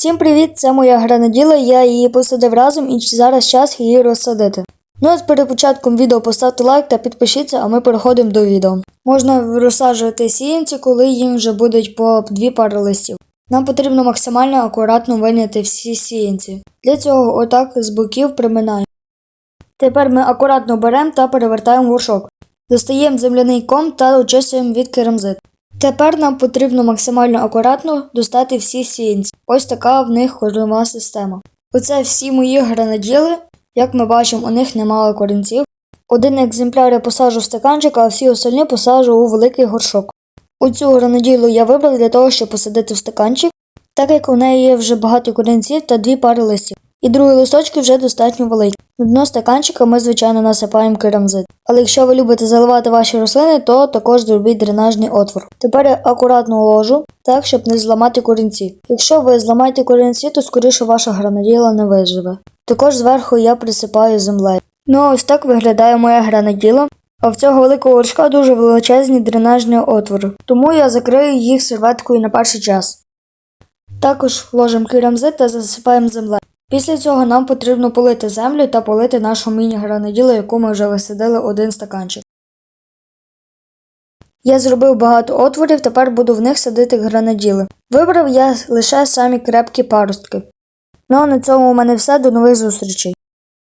Всім привіт! Це моя гранаділа, я її посадив разом і зараз час її розсадити. Ну а перед початком відео поставте лайк та підпишіться, а ми переходимо до відео. Можна розсаджувати сіянці, коли їм вже будуть по дві пари листів. Нам потрібно максимально акуратно виняти всі сіянці. Для цього отак з боків приминаємо. Тепер ми акуратно беремо та перевертаємо горшок. Достаємо земляний ком та очищуємо від керамзит. Тепер нам потрібно максимально акуратно достати всі сіянці. Ось така в них коренева система. Оце всі мої гранаділи. Як ми бачимо, у них немало корінців. Один екземпляр я посаджу в стаканчик, а всі остальні посаджу у великий горшок. Оцю гранаділу я вибрав для того, щоб посадити в стаканчик, так як у неї є вже багато корінців та дві пари листів. І другі листочки вже достатньо великі. На дно стаканчика ми, звичайно, насипаємо керамзит. Але якщо ви любите заливати ваші рослини, то також зробіть дренажний отвор. Тепер я акуратно ложу, так, щоб не зламати корінці. Якщо ви зламаєте корінці, то скоріше ваша гранаділа не виживе. Також зверху я присипаю землею. Ну ось так виглядає моя гранаділа. А в цього великого горшка дуже величезні дренажні отвори, тому я закрию їх серветкою на перший час. Також ложимо керамзит та засипаємо землею. Після цього нам потрібно полити землю та полити нашу міні-гранаділу, яку ми вже висадили один стаканчик. Я зробив багато отворів, тепер буду в них садити гранаділи. Вибрав я лише самі крепкі паростки. Ну а на цьому у мене все. До нових зустрічей.